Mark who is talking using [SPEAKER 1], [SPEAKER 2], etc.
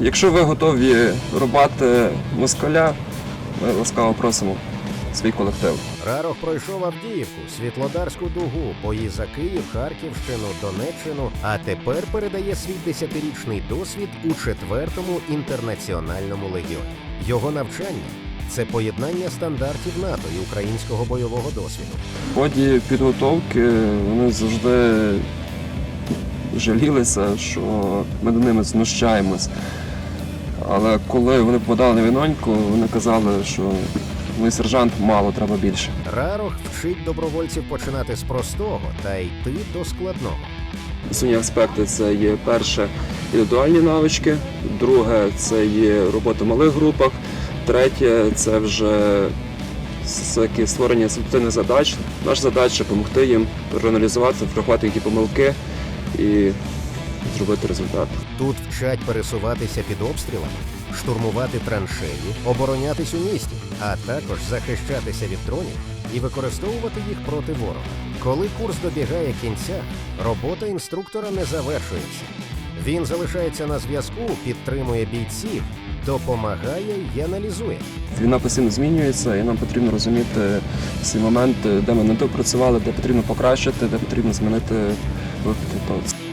[SPEAKER 1] Якщо ви готові рубати москаля, ми ласкаво просимо свій колектив.
[SPEAKER 2] Рарох пройшов Авдіївку, Світлодарську дугу, бої за Київ, Харківщину, Донеччину, а тепер передає свій десятирічний досвід у четвертому інтернаціональному легіоні. Його навчання це поєднання стандартів НАТО і українського бойового досвіду.
[SPEAKER 1] В ході підготовки вони завжди жалілися, що ми до ними знущаємось. Але коли вони попадали на війноньку, вони казали, що ми сержант мало, треба більше.
[SPEAKER 2] Рарох вчить добровольців починати з простого та йти до складного.
[SPEAKER 1] Основні аспекти це є перше індивідуальні навички, друге це є робота в малих групах, третє це вже всякі створення ситуативних задач. Наша задача допомогти їм проаналізувати, врахувати які помилки і зробити результат.
[SPEAKER 2] Тут вчать пересуватися під обстрілами, штурмувати траншеї, оборонятись у місті, а також захищатися від дронів і використовувати їх проти ворога. Коли курс добігає кінця, робота інструктора не завершується. Він залишається на зв'язку, підтримує бійців, допомагає і аналізує.
[SPEAKER 1] Війна постійно змінюється, і нам потрібно розуміти всі моменти, де ми не допрацювали, де потрібно покращити, де потрібно змінити вихід.